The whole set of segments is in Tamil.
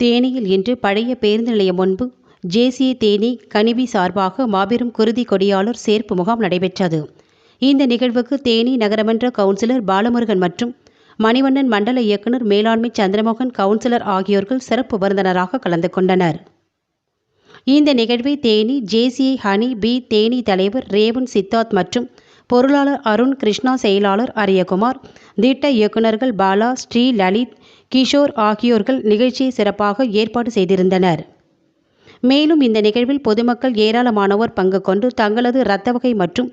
தேனியில் இன்று பழைய பேருந்து நிலையம் முன்பு ஜேசிய தேனி கனிவி சார்பாக மாபெரும் குருதி கொடியாளர் சேர்ப்பு முகாம் நடைபெற்றது. இந்த நிகழ்வுக்கு தேனி நகரமன்ற கவுன்சிலர் பாலமுருகன் மற்றும் மணிவண்ணன் மண்டல இயக்குனர் மேலாண்மை சந்திரமோகன் கவுன்சிலர் ஆகியோர்கள் சிறப்பு விருந்தினராக கலந்து கொண்டனர். இந்த நிகழ்வை Theni JCI honey bee Theni தலைவர் ரேவன் சித்தார்த் மற்றும் பொருளாளர் அருண் கிருஷ்ணா செயலாளர் அரியகுமார் திட்ட இயக்குநர்கள் பாலா ஸ்ரீ லலித் கிஷோர் ஆகியோர்கள் நிகழ்ச்சியை சிறப்பாக ஏற்பாடு செய்திருந்தனர். மேலும் இந்த நிகழ்வில் பொதுமக்கள் ஏராளமானோர் பங்கு கொண்டு தங்களது இரத்த வகை மற்றும்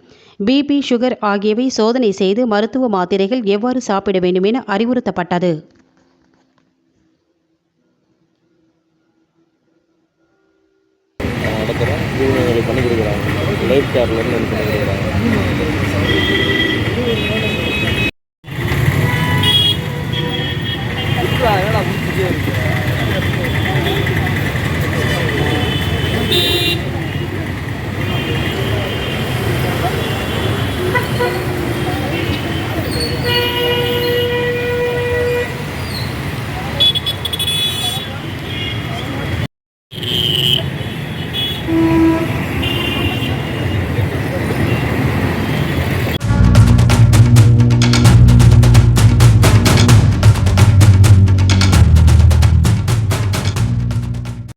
பிபி சுகர் ஆகியவை சோதனை செய்து மருத்துவ மாத்திரைகள் எவ்வாறு சாப்பிட வேண்டும் என அறிவுறுத்தப்பட்டது. நடத்துகிறோம் பண்ணி கொடுக்குறாங்க. லைஃப் கேர்லேருந்து பண்ணி கொடுக்குறாங்க.